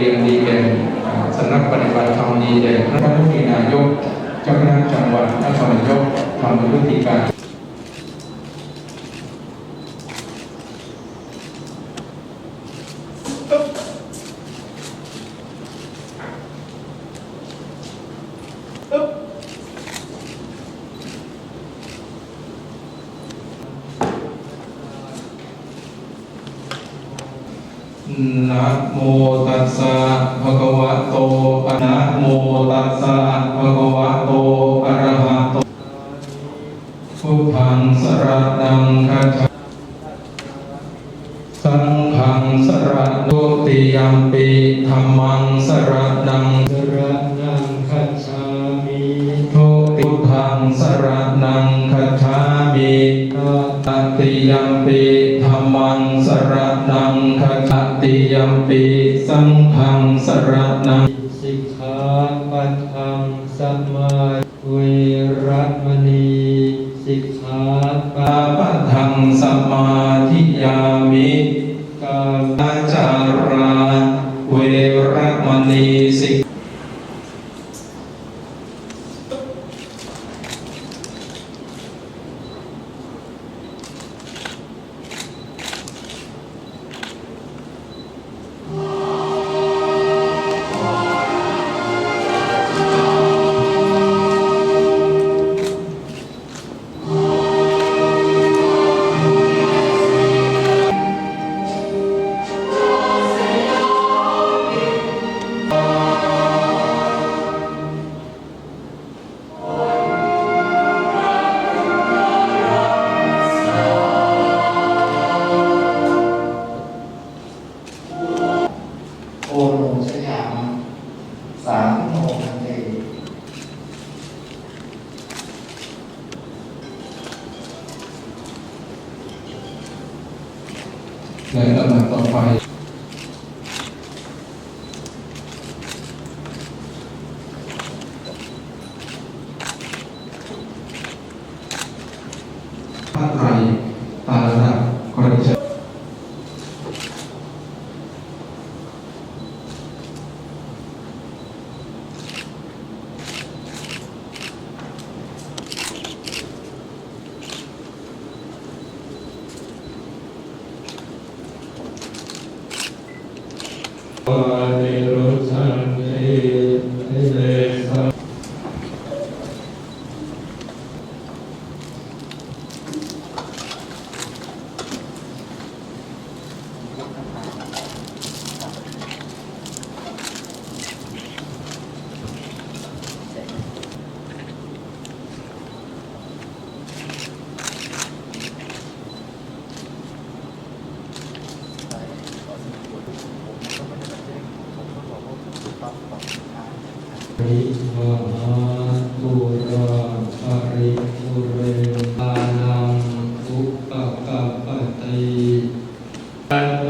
รียนดีเด่นสำนักปฏิบัติธรรมดีเด่นท่านผู้มีนายกเจ้าคณะจังหวัดนครนายกทำพฤติการ นะโมตัสสะภะคะวะโตอะนะโมตัสสะภะคะวะโตอะระหะโตพุทธังสรณังคัจฉาสังฆังสรณุติยัมปิธัมมังสรณังสรนังคัจฉามิทุติพุทธังสรณั มมังสรณังคัจฉาติยัมปิสังฆังสรณังสิกขาปัทังสัมมาเวรมณี สิกขาปะปาปะทังสมา โอโนชยามสามโนพันเตในลำดับต่อไปพระไตรตาลักคอร์เช ปานิรุสันติเสริวาตุราภริปุเรนตานังอุปกัปปติอันตุ